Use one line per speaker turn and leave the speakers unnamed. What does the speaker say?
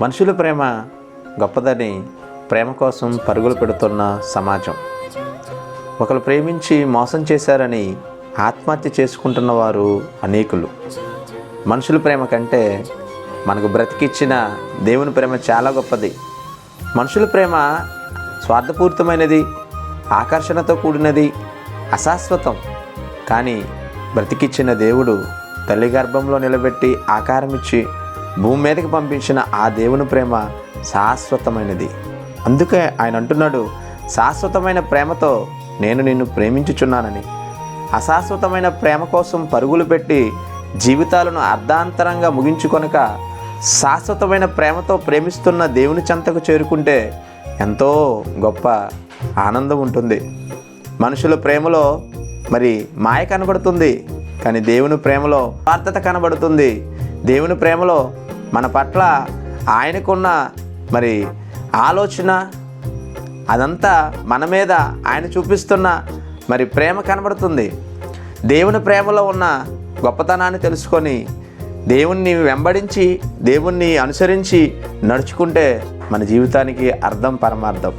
మనుషుల ప్రేమ గొప్పదని ప్రేమ కోసం పరుగులు పెడుతున్న సమాజం. ఒకరు ప్రేమించి మోసం చేశారని ఆత్మహత్య చేసుకుంటున్న వారు అనేకులు. మనుషుల ప్రేమ కంటే మనకు బ్రతికిచ్చిన దేవుని ప్రేమ చాలా గొప్పది. మనుషుల ప్రేమ స్వార్థపూరితమైనది ఆకర్షణతో కూడినది అశాశ్వతం. కానీ బ్రతికిచ్చిన దేవుడు తల్లి గర్భంలో నిలబెట్టి ఆకారం ఇచ్చి భూమి మీదకి పంపించిన ఆ దేవుని ప్రేమ శాశ్వతమైనది. అందుకే ఆయన అంటున్నాడు శాశ్వతమైన ప్రేమతో నేను నిన్ను ప్రేమించుచున్నానని. అశాశ్వతమైన ప్రేమ కోసం పరుగులు పెట్టి జీవితాలను అర్ధాంతరంగా ముగించుకొనక శాశ్వతమైన ప్రేమతో ప్రేమిస్తున్న దేవుని చెంతకు చేరుకుంటే ఎంతో గొప్ప ఆనందం ఉంటుంది. మనుషుల ప్రేమలో మరి మాయ కనబడుతుంది కానీ దేవుని ప్రేమలో స్వార్థత కనబడుతుంది. దేవుని ప్రేమలో మన పట్ల ఆయనకున్న మరి ఆలోచన అదంతా మన మీద ఆయన చూపిస్తున్న మరి ప్రేమ కనబడుతుంది. దేవుని ప్రేమలో ఉన్న గొప్పతనాన్ని తెలుసుకొని దేవుణ్ణి వెంబడించి దేవుణ్ణి అనుసరించి నడుచుకుంటే మన జీవితానికి అర్థం పరమార్థం.